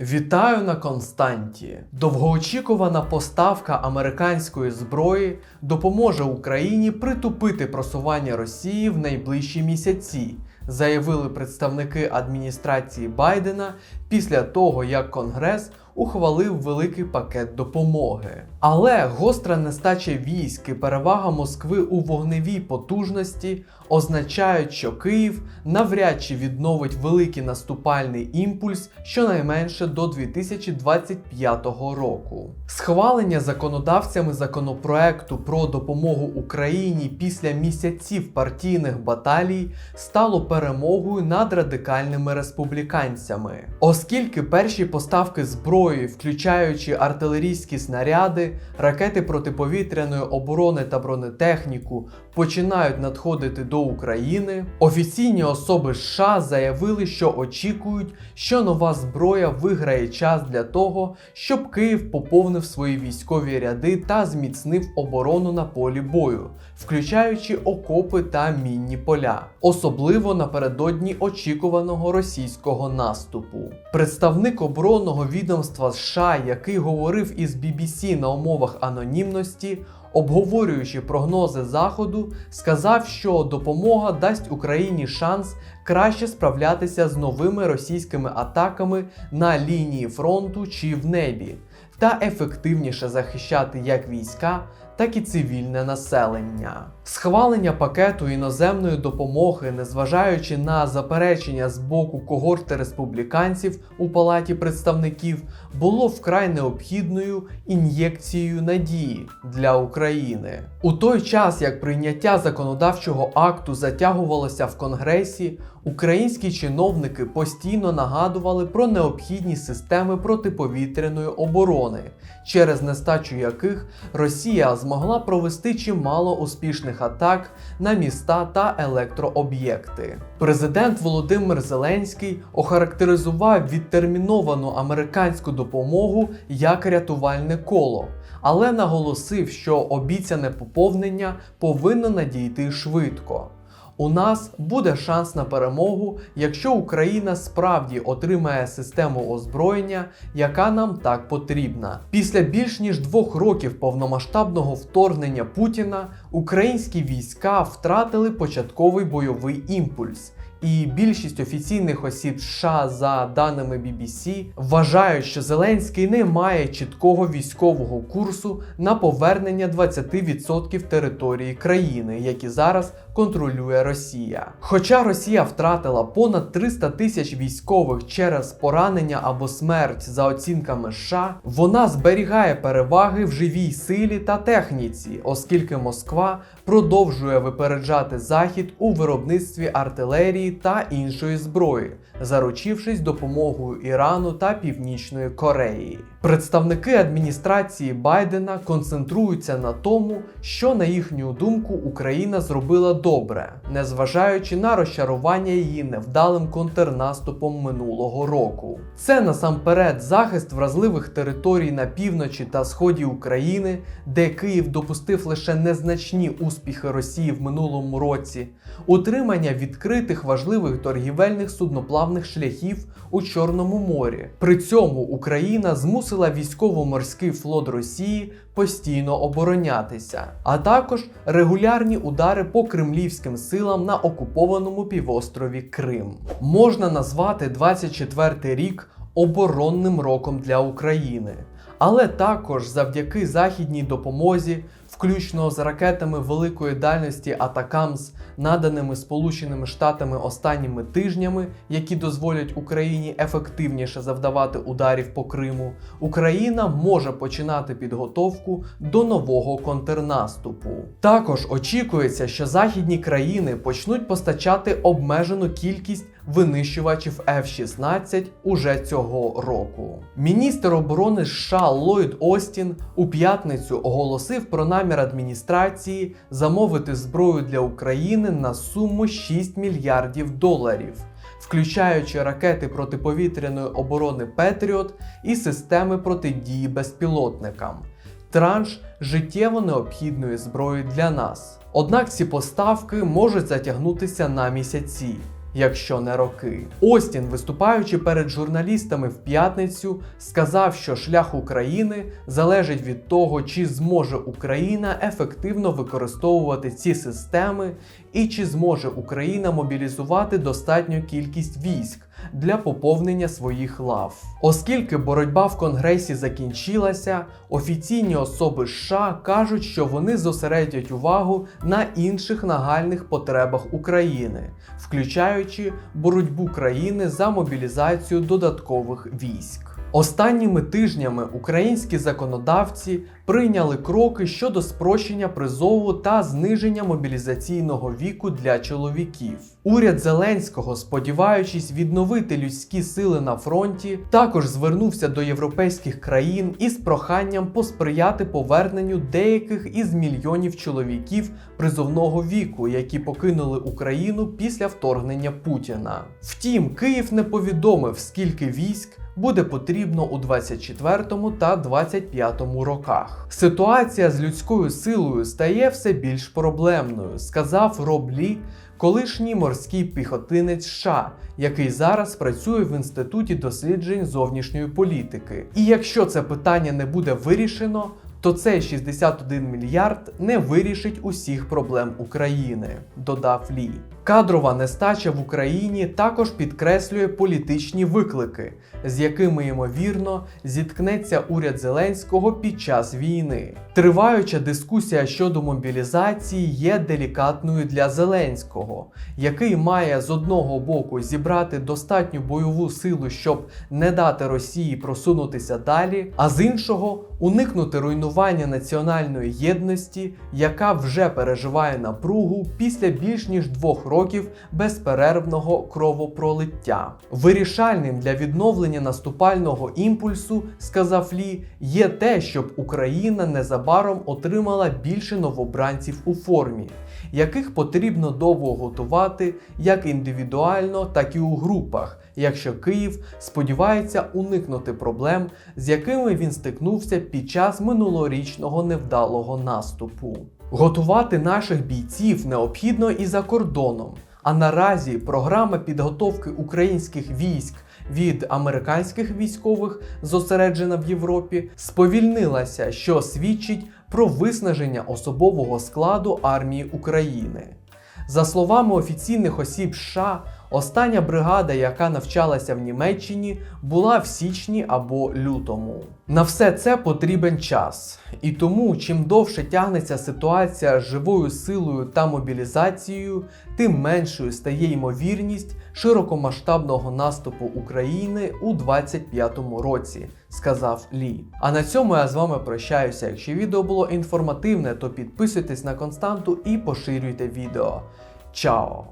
Вітаю на Константі. Довгоочікувана поставка американської зброї допоможе Україні притупити просування Росії в найближчі місяці, заявили представники адміністрації Байдена після того, як Конгрес ухвалив великий пакет допомоги. Але гостра нестача військ і перевага Москви у вогневій потужності означають, що Київ навряд чи відновить великий наступальний імпульс щонайменше до 2025 року. Схвалення законодавцями законопроекту про допомогу Україні після місяців партійних баталій стало перемогою над радикальними республіканцями, оскільки перші поставки зброї, включаючи артилерійські снаряди, ракети протиповітряної оборони та бронетехніку, починають надходити до України, офіційні особи США заявили, що очікують, що нова зброя виграє час для того, щоб Київ поповнив свої військові ряди та зміцнив оборону на полі бою, включаючи окопи та мінні поля, особливо напередодні очікуваного російського наступу. Представник оборонного відомства США, який говорив із BBC на умовах анонімності, обговорюючи прогнози Заходу, сказав, що допомога дасть Україні шанс краще справлятися з новими російськими атаками на лінії фронту чи в небі, та ефективніше захищати як війська, так і цивільне населення. Схвалення пакету іноземної допомоги, незважаючи на заперечення з боку когорти республіканців у Палаті представників, було вкрай необхідною ін'єкцією надії для України. У той час, як прийняття законодавчого акту затягувалося в Конгресі, українські чиновники постійно нагадували про необхідність системи протиповітряної оборони, через нестачу яких Росія змогла провести чимало успішних атак на міста та електрооб'єкти. Президент Володимир Зеленський охарактеризував відтерміновану американську допомогу як рятувальне коло, але наголосив, що обіцяне поповнення повинно надійти швидко. У нас буде шанс на перемогу, якщо Україна справді отримає систему озброєння, яка нам так потрібна. Після більш ніж двох років повномасштабного вторгнення Путіна українські війська втратили початковий бойовий імпульс. І більшість офіційних осіб США, за даними BBC, вважають, що Зеленський не має чіткого військового курсу на повернення 20% території країни, які зараз контролює Росія. Хоча Росія втратила понад 300 тисяч військових через поранення або смерть за оцінками США, вона зберігає переваги в живій силі та техніці, оскільки Москва продовжує випереджати Захід у виробництві артилерії та іншої зброї, заручившись допомогою Ірану та Північної Кореї. Представники адміністрації Байдена концентруються на тому, що на їхню думку Україна зробила добре, незважаючи на розчарування її невдалим контрнаступом минулого року. Це насамперед захист вразливих територій на півночі та сході України, де Київ допустив лише незначні успіхи Росії в минулому році, утримання відкритих важливих торгівельних судноплавних шляхів у Чорному морі. При цьому Україна змусила військово-морський флот Росії постійно оборонятися, а також регулярні удари по кремлівським силам на окупованому півострові Крим. Можна назвати 24 рік оборонним роком для України. Але також завдяки західній допомозі, включно з ракетами великої дальності Атакамс, наданими Сполученими Штатами останніми тижнями, які дозволять Україні ефективніше завдавати ударів по Криму, Україна може починати підготовку до нового контрнаступу. Також очікується, що західні країни почнуть постачати обмежену кількість винищувачів F-16 уже цього року. Міністр оборони США Ллойд Остін у п'ятницю оголосив про намір адміністрації замовити зброю для України на суму 6 мільярдів доларів. Включаючи ракети протиповітряної оборони Петріот і системи протидії безпілотникам, транш життєво необхідної зброї для нас. Однак ці поставки можуть затягнутися на місяці. Якщо не роки. Остін, виступаючи перед журналістами в п'ятницю, сказав, що шлях України залежить від того, чи зможе Україна ефективно використовувати ці системи, і чи зможе Україна мобілізувати достатню кількість військ для поповнення своїх лав. Оскільки боротьба в Конгресі закінчилася, офіційні особи США кажуть, що вони зосередять увагу на інших нагальних потребах України, включаючи боротьбу країни за мобілізацію додаткових військ. Останніми тижнями українські законодавці прийняли кроки щодо спрощення призову та зниження мобілізаційного віку для чоловіків. Уряд Зеленського, сподіваючись відновити людські сили на фронті, також звернувся до європейських країн із проханням посприяти поверненню деяких із мільйонів чоловіків призовного віку, які покинули Україну після вторгнення Путіна. Втім, Київ не повідомив, скільки військ буде потрібно у 24 та 25 роках. Ситуація з людською силою стає все більш проблемною, сказав Роб Лі, колишній морський піхотинець США, який зараз працює в інституті досліджень зовнішньої політики. І якщо це питання не буде вирішено, то цей 61 мільярд не вирішить усіх проблем України, додав Лі. Кадрова нестача в Україні також підкреслює політичні виклики, з якими ймовірно зіткнеться уряд Зеленського під час війни. Триваюча дискусія щодо мобілізації є делікатною для Зеленського, який має з одного боку зібрати достатню бойову силу, щоб не дати Росії просунутися далі, а з іншого уникнути руйнування національної єдності, яка вже переживає напругу після більш ніж двох років безперервного кровопролиття. Вирішальним для відновлення наступального імпульсу, сказав Лі, є те, щоб Україна незабаром отримала більше новобранців у формі, яких потрібно довго готувати як індивідуально, так і у групах, якщо Київ сподівається уникнути проблем, з якими він стикнувся під час минулорічного невдалого наступу. Готувати наших бійців необхідно і за кордоном. А наразі програма підготовки українських військ від американських військових, зосереджена в Європі, сповільнилася, що свідчить про виснаження особового складу армії України. За словами офіційних осіб США, остання бригада, яка навчалася в Німеччині, була в січні або лютому. На все це потрібен час, і тому, чим довше тягнеться ситуація з живою силою та мобілізацією, тим меншою стає ймовірність широкомасштабного наступу України у 25-му році, сказав Лі. А на цьому я з вами прощаюся. Якщо відео було інформативне, то підписуйтесь на константу і поширюйте відео. Чао!